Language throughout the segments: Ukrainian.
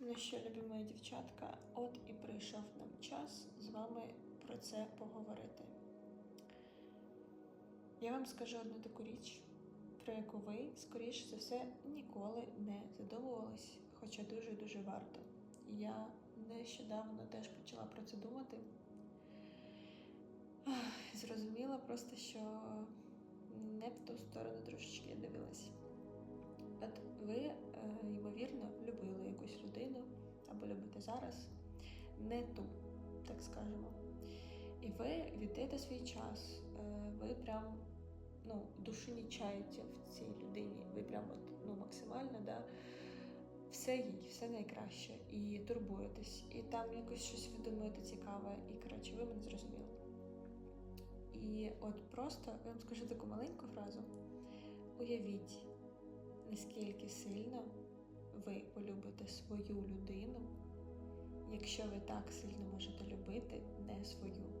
Ну що, любі мої дівчатка, от і прийшов нам час з вами про це поговорити. Я вам скажу одну таку річ, про яку ви, скоріше за все, ніколи не задумувались, хоча дуже-дуже варто. Я нещодавно теж почала про це думати. Зрозуміла просто, що не в ту сторону трошечки дивилась. От ви, або любите зараз не ту, так скажемо. І ви віддаєте свій час, е, ви прям ну, душу не чаєте в цій людині, ви прям от, ну, максимально да, все їй, все найкраще, і турбуєтесь, і там якось щось ви цікаве, і коротше, ви мене зрозуміли. І от просто я вам скажу таку маленьку фразу: уявіть, наскільки сильно ви полюбите свою людину, якщо ви так сильно можете любити не свою.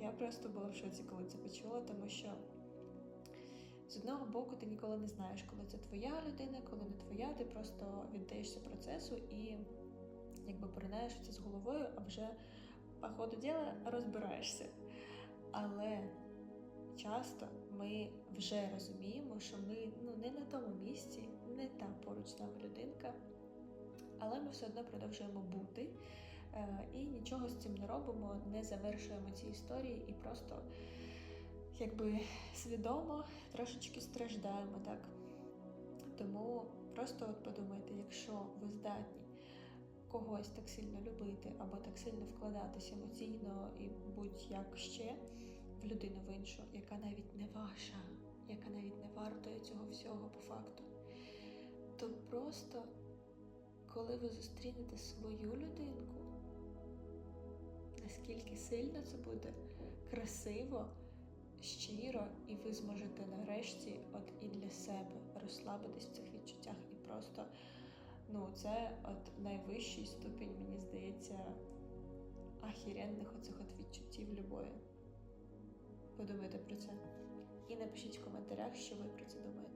Я просто була в шоці, коли це почула, тому що з одного боку ти ніколи не знаєш, коли це твоя людина, коли не твоя, ти просто віддаєшся процесу і якби поринаєш це з головою, а вже по ходу діла розбираєшся. Але часто ми вже розуміємо, що ми ну, не на тому місці, не та поруч з нами людинка, але ми все одно продовжуємо бути е, і нічого з цим не робимо, не завершуємо ці історії і просто якби свідомо трошечки страждаємо так. Тому просто от подумайте, якщо ви здатні когось так сильно любити або так сильно вкладатися емоційно і будь-як ще в людину в іншу, яка навіть не ваша, яка навіть не вартує цього всього по факту, то просто коли ви зустрінете свою людинку, наскільки сильно це буде красиво, щиро, і ви зможете нарешті, от і для себе розслабитись в цих відчуттях і просто. Ну, це от найвищий ступінь, мені здається, ахіренних оцих от відчуттів любові. Подумайте про це. І напишіть в коментарях, що ви про це думаєте.